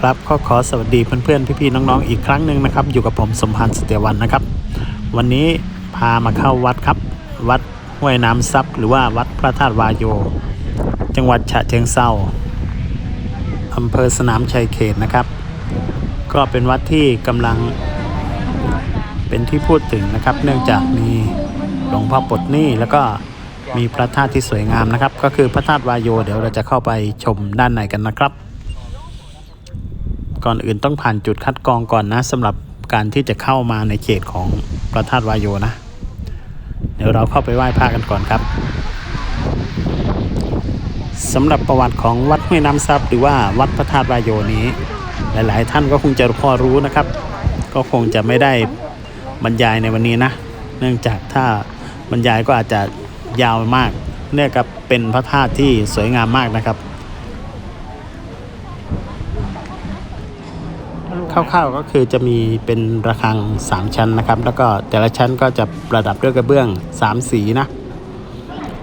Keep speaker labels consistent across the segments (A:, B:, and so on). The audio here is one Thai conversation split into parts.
A: ครับก็ขอสวัสดีเพื่อนๆพี่ๆน้องๆอีกครั้งหนึ่งนะครับ อยู่กับผมสมพันธ์สเตวันนะครับ วันนี้พามาเข้าวัดครับ วัดห้วยน้ำซับหรือว่าวัดพระธาตุวายโย จังหวัดฉะเชิงเซาอำเภอสนามชัยเขตนะครับ ก็เป็นวัดที่กำลังเป็นที่พูดถึงนะครับ เนื่องจากมีหลวงพ่อปดนี้แล้วก็มีพระธาตุที่สวยงามนะครับ ก็คือพระธาตุวายโย เดี๋ยวเราจะเข้าไปชมด้านในกันนะครับ ก่อนอื่นต้องผ่านจุดคัดกรองก่อนนะสำหรับการที่จะเข้ามาในเขตของพระธาตุวายโยนะ เดี๋ยวเราเข้าไปไหว้พระกันก่อนครับสำหรับประวัติของวัดห้วยน้ำซับหรือว่าวัดพระธาตุวายโยนี้ หลายๆ ท่านก็คงจะพอรู้นะครับ ก็คงจะไม่ได้บรรยายในวันนี้นะ เนื่องจากถ้าบรรยายก็อาจจะยาวมาก เนื่องกับเป็นพระธาตุที่สวยงามมากนะครับ คร่าวๆก็คือจะมีเป็นระฆัง 3 ชั้นนะครับ แล้วก็แต่ละชั้นก็จะประดับด้วยกระเบื้อง 3 สีนะ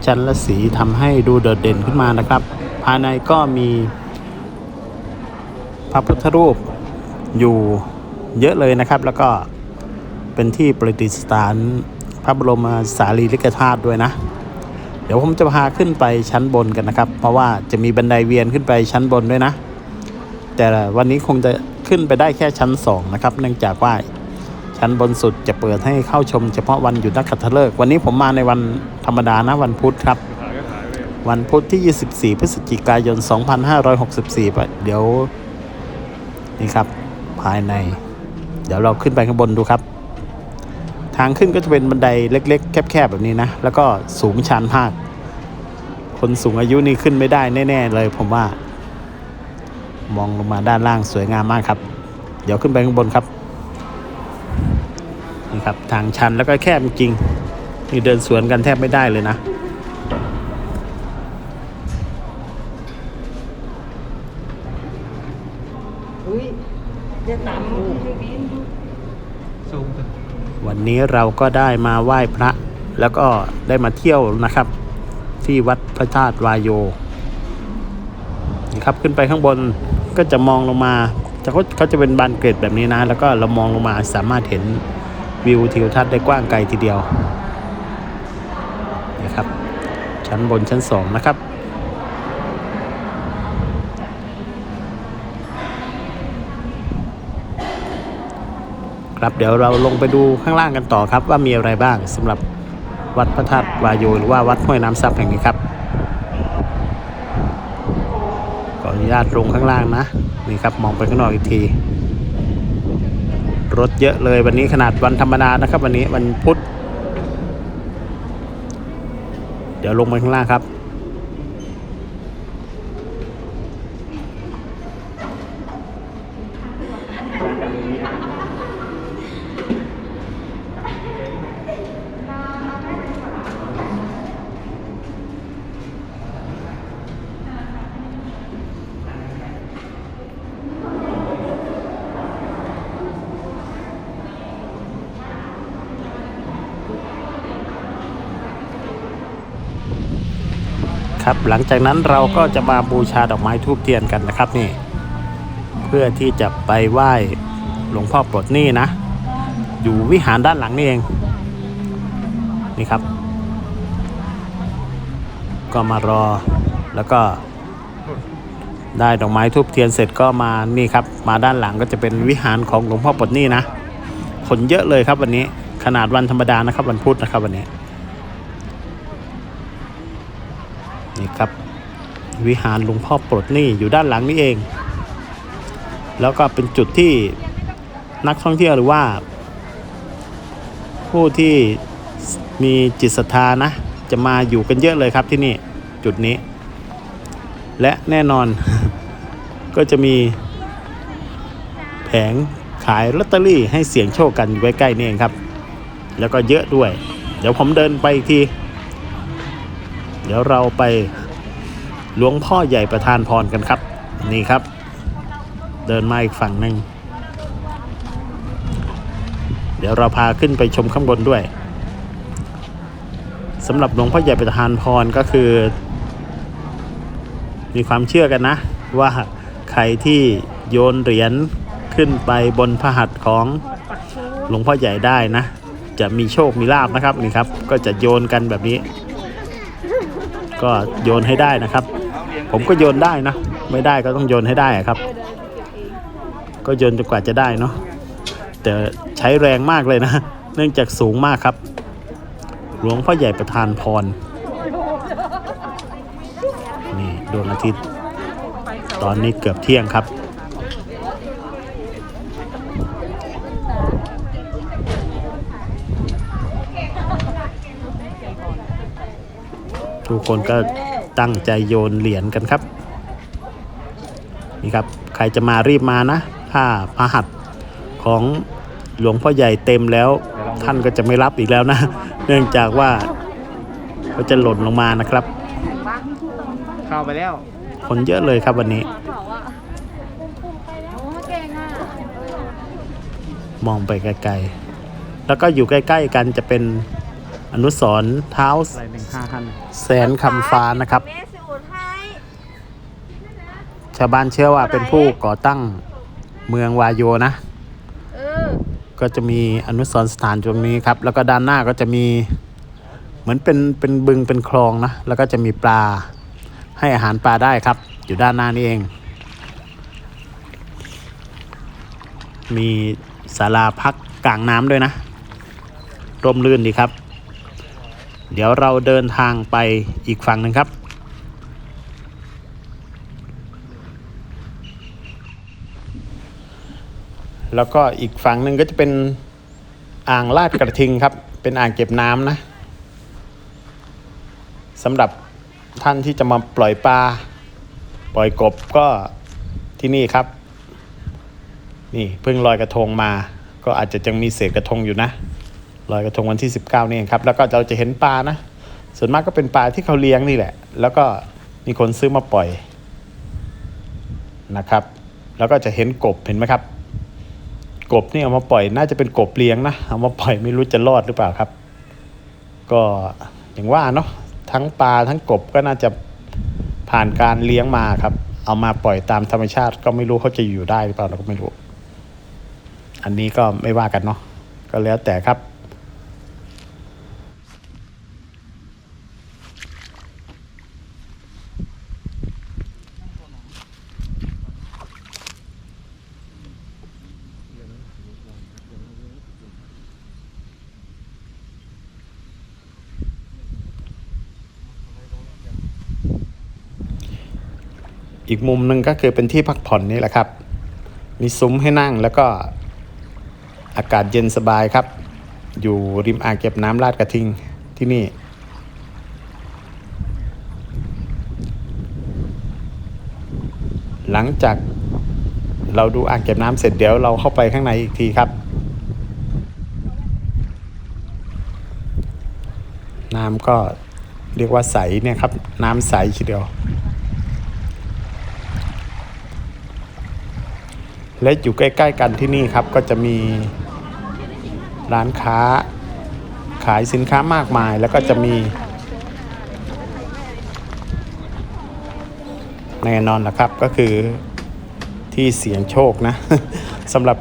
A: ชั้นละสีทำให้ดูโดดเด่นขึ้นมานะครับ ภายในก็มีพระพุทธรูปอยู่เยอะเลยนะครับ แล้วก็เป็นที่ประดิษฐานพระบรมสารีริกธาตุด้วยนะเดี๋ยวผมจะพาขึ้นไปชั้นบนกันนะครับ เพราะว่าจะมีบันไดเวียนขึ้นไปชั้นบนด้วยนะ แต่วันนี้คงจะ ขึ้นไปได้แค่ชั้น 2 นะครับ เนื่องจากว่าชั้นบนสุดจะเปิดให้เข้าชมเฉพาะวันหยุดนักขัตฤกษ์วันนี้ผมมาในวันธรรมดานะวันพุธครับ วันพุธที่ 24 พฤศจิกายน 2564ไปเดี๋ยวนี่ครับภายใน เดี๋ยวเราขึ้นไปข้างบนดูครับ ทางขึ้นก็จะเป็นบันไดเล็ก ๆ แคบๆแบบนี้นะ แล้วก็สูงชันมาก คนสูงอายุนี่ขึ้นไม่ได้แน่ ๆ เลยผมว่า มองลงมาด้านล่างสวยงามมากครับ เดี๋ยวขึ้นไปข้างบนครับนี่ครับทางชันแล้วก็แคบจริงๆนี่เดินสวนกันแทบไม่ได้เลยนะ
B: อุ้ยจะต่ำลูก
C: สูงขึ้น
A: วันนี้เราก็ได้มาไหว้พระ แล้วก็ได้มาเที่ยวนะครับ ที่วัดพระธาตุวายโยนี่ครับขึ้นไปข้างบน ก็จะมองลงมาจะเขาเขาจะเป็นบานเกรดแบบนี้นะ แล้วก็เรามองลงมาสามารถเห็นวิวทิวทัศน์ได้กว้างไกลทีเดียวนี่ครับ ชั้นบนชั้นสองนะครับครับเดี๋ยวเราลงไปดูข้างล่างกันต่อครับว่ามีอะไรบ้างสำหรับวัดพระธาตุวายโยหรือว่าวัดห้วยน้ำซับแห่งนี้ครับขออนุ ญาตลงข้างล่างนะ นี่ครับมองไปข้างนอกอีกที รถเยอะเลยวันนี้ขนาดวันธรรมดานะครับ วันนี้วันพุธ เดี๋ยวลงไปข้างล่างครับ ครับ หลังจากนั้นเราก็จะมาบูชาดอกไม้ทูบเทียนกันนะครับนี่ เพื่อที่จะไปไหว้หลวงพ่อปลดหนี้นะ อยู่วิหารด้านหลังนี่เอง นี่ครับ ก็มารอแล้วก็ได้ดอกไม้ทูบเทียนเสร็จก็มานี่ครับ มาด้านหลังก็จะเป็นวิหารของหลวงพ่อปลดหนี้นะคนเยอะเลยครับวันนี้ขนาดวันธรรมดานะครับวันพุธนะครับวันนี้ นี่ครับ วิหารหลวงพ่อปลดหนี้อยู่ด้านหลังนี่เอง แล้วก็เป็นจุดที่นักท่องเที่ยวหรือว่า ผู้ที่มีจิตศรัทธานะ จะมาอยู่กันเยอะเลยครับที่นี่จุดนี้ และแน่นอน ก็จะมีแผงขายลอตเตอรี่ให้เสี่ยงโชคกันอยู่ใกล้ๆนี่เองครับ แล้วก็เยอะด้วย เดี๋ยวผมเดินไปอีกที เดี๋ยวเราไปหลวงพ่อใหญ่ประธานพรกันครับ นี่ครับ เดินมาอีกฝั่งหนึ่งเดี๋ยวเราพาขึ้นไปชมข้างบนด้วยสำหรับหลวงพ่อใหญ่ประธานพรก็คือ มีความเชื่อกันนะ ว่าใครที่โยนเหรียญขึ้นไปบนพระหัตถ์ของหลวงพ่อใหญ่ได้นะ จะมีโชคมีลาบนะครับนี่ครับ ก็จะโยนกันแบบนี้ ก็โยนให้ได้นะครับ ผมก็โยนได้นะ ไม่ได้ก็ต้องโยนให้ได้ครับ ก็โยนจนกว่าจะได้เนาะแต่ใช้แรงมากเลยนะ เนื่องจากสูงมากครับ หลวงพ่อใหญ่ประทานพรนี่ดวงอาทิตย์ ตอนนี้เกือบเที่ยงครับ ทุกคนก็ตั้งใจโยนเหรียญกันครับ นี่ครับ ใครจะมารีบมานะ ถ้าพระหัตถ์ของหลวงพ่อใหญ่เต็มแล้ว ท่านก็จะไม่รับอีกแล้วนะ เนื่องจากว่าเขาจะหล่นลงมานะครับ
C: เข้าไปแล้ว
A: คนเยอะเลยครับวันนี้ มองไปไกลๆ แล้วก็อยู่ใกล้ ๆ กันจะเป็น อนุสรณ์เท้า
C: อะไรหนึ่งห้าพัน
A: แสนคำฟ้านะครับ
B: แม่สิอุทัย
A: ชาวบ้านเชื่อว่าเป็นผู้ก่อตั้งเมืองวายโยนะ
B: เออ
A: ก็จะมีอนุสรณ์สถานตรงนี้ครับ แล้วก็ด้านหน้าก็จะมีเหมือนเป็นเป็นบึงเป็นคลองนะ แล้วก็จะมีปลาให้อาหารปลาได้ครับ อยู่ด้านหน้านี่เอง มีศาลาพักกลางน้ำด้วยนะ ร่มรื่นดีครับ เดี๋ยวเราเดินทางไปอีกฝั่งหนึ่งครับ แล้วก็อีกฝั่งหนึ่งก็จะเป็นอ่างลาดกระทิงครับ เป็นอ่างเก็บน้ำนะสำหรับท่านที่จะมาปล่อยปลาปล่อยกบก็ที่นี่ครับ นี่เพิ่งลอยกระทงมา ก็อาจจะยังมีเศษกระทงอยู่นะ ลอยกระทงวันที่ 19 นี่เองครับ แล้วก็เราจะเห็นปลานะ ส่วนมากก็เป็นปลาที่เขาเลี้ยงนี่แหละ แล้วก็มีคนซื้อมาปล่อยนะครับ แล้วก็จะเห็นกบเห็นไหมครับ กบนี่เอามาปล่อยน่าจะเป็นกบเลี้ยงนะ เอามาปล่อยไม่รู้จะรอดหรือเปล่าครับ ก็อย่างว่าเนาะทั้งปลาทั้งกบก็น่าจะผ่านการเลี้ยงมาครับ เอามาปล่อยตามธรรมชาติ ก็ไม่รู้เขาจะอยู่ได้หรือเปล่าเราก็ไม่รู้ อันนี้ก็ไม่ว่ากันเนาะก็แล้วแต่ครับ อีกมุมหนึ่งก็คือเป็นที่พักผ่อนนี่แหละครับ มีซุ้มให้นั่งแล้วก็อากาศเย็นสบายครับ อยู่ริมอ่างเก็บน้ำลาดกระทิงที่นี่ หลังจากเราดูอ่างเก็บน้ำเสร็จเดี๋ยวเราเข้าไปข้างในอีกทีครับน้ำก็เรียกว่าใสเนี่ยครับ น้ำใสทีเดียว และอยู่ใกล้ๆกันที่นี่ครับก็จะมีร้านค้าขายสินค้ามากมายแล้วก็จะมี แน่นอนนะครับก็คือที่เสียงโชคนะสำหรับ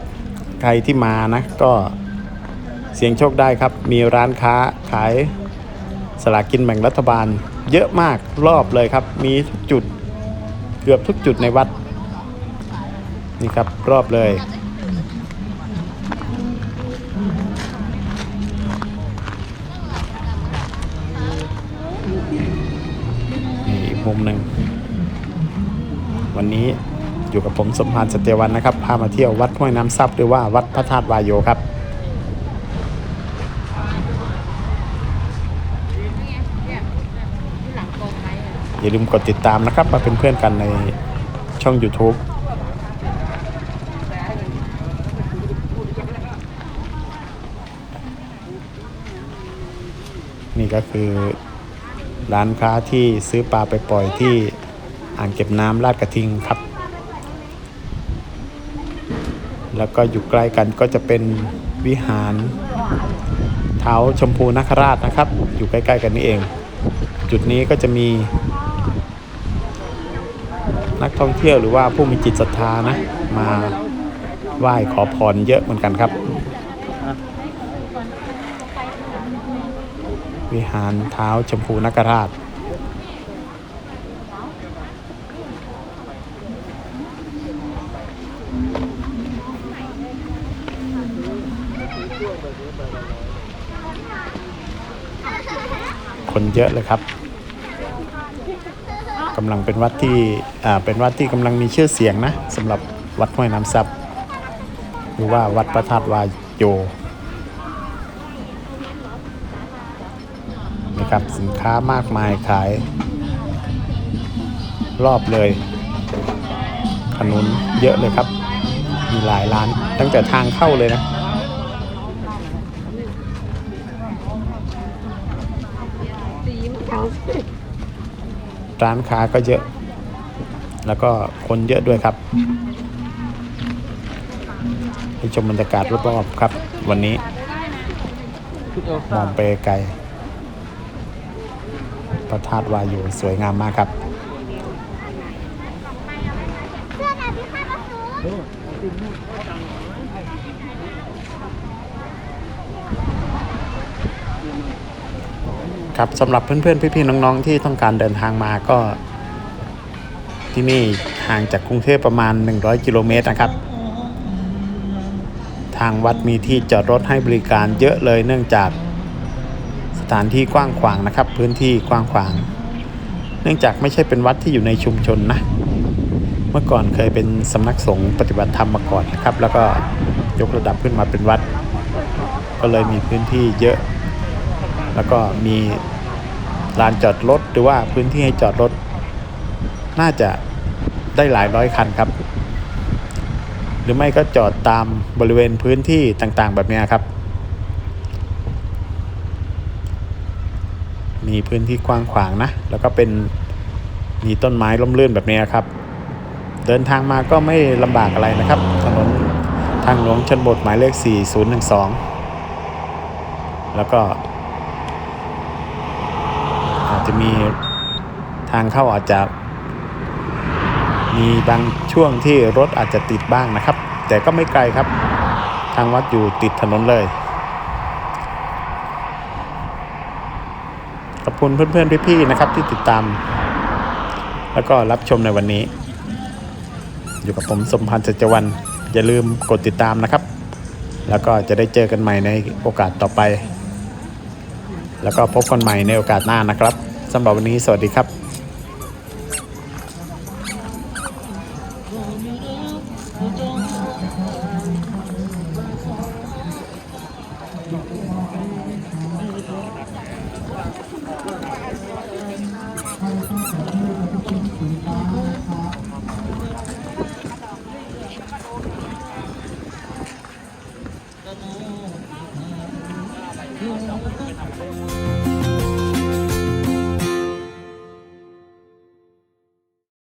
A: ใครที่มานะก็เสียงโชคได้ครับ มีร้านค้าขายสลากกินแบ่งรัฐบาล เยอะมากรอบเลยครับ มีทุกจุดเกือบทุกจุดในวัด นี่ครับรอบเลย นี่อีกมุมหนึ่ง วันนี้อยู่กับผมสมพานสเตวันนะครับ พามาเที่ยววัดห้วยน้ำซับหรือว่าวัดพระธาตุวายโยครับอย่าลืมกดติดตามนะครับ มาเป็นเพื่อนกันในช่อง YouTube นี่ก็คือร้านค้าที่ซื้อปลาไปปล่อยที่อ่างเก็บน้ำลาดกระทิงครับ แล้วก็อยู่ใกล้กันก็จะเป็นวิหารเท้าชมพูนคราชนะครับ อยู่ใกล้ๆกันนี่เอง จุดนี้ก็จะมี นักท่องเที่ยวหรือว่าผู้มีจิตศรัทธานะ มาไหว้ขอพรเยอะเหมือนกันครับ วิหารเท้าชมพูนคราชคนเยอะเลยครับกำลังเป็นวัดที่อ่าเป็นวัดที่กำลังมีชื่อเสียงนะสำหรับวัดห้วยน้ำซับหรือว่าวัดพระธาตุวายโย นะครับ สินค้ามากมายขาย รอบเลย ขนุนเยอะเลยครับ มีหลายร้าน ตั้งแต่ทางเข้าเลยนะร้านค้าก็เยอะ แล้วก็คนเยอะด้วยครับให้ชมบรรยากาศรอบๆครับ วันนี้ มองไปไกล พระธาตุวายุสวยงามมากครับครับสำหรับเพื่อนๆ พี่ๆ น้องๆ ที่ต้องการเดินทางมาก็ ที่นี่ห่างจากกรุงเทพประมาณ 100 กิโลเมตรนะครับ ทางวัดมีที่จอดรถให้บริการเยอะเลยเนื่องจาก ถานที่กว้างขวางนะครับ พื้นที่กว้างขวาง เนื่องจากไม่ใช่เป็นวัดที่อยู่ในชุมชนนะ เมื่อก่อนเคยเป็นสำนักสงฆ์ปฏิบัติธรรมมาก่อนนะครับ แล้วก็ยกระดับขึ้นมาเป็นวัด ก็เลยมีพื้นที่เยอะ แล้วก็มีลานจอดรถหรือว่าพื้นที่ให้จอดรถ น่าจะได้หลายร้อยคันครับ หรือไม่ก็จอดตามบริเวณพื้นที่ต่างๆ แบบนี้ครับ มีพื้นที่กว้างขวางนะ แล้วก็เป็นมีต้นไม้ร่มรื่นแบบนี้ครับ เดินทางมาก็ไม่ลำบากอะไรนะครับ ถนนทางหลวงชนบทหมายเลข 4012 แล้วก็ อาจจะมีทางเข้าอาจจะมีบางช่วงที่รถอาจจะติดบ้างนะครับ แต่ก็ไม่ไกลครับ ทางวัดอยู่ติดถนนเลย ขอบคุณเพื่อนๆพี่ๆนะครับ ที่ติดตาม แล้วก็รับชมในวันนี้ อยู่กับผมสมพันธ์จัจวันอย่าลืมกดติดตามนะครับ แล้วก็จะได้เจอกันใหม่ในโอกาสต่อไป แล้วก็พบกันใหม่ในโอกาสหน้านะครับสำหรับวันนี้สวัสดีครับ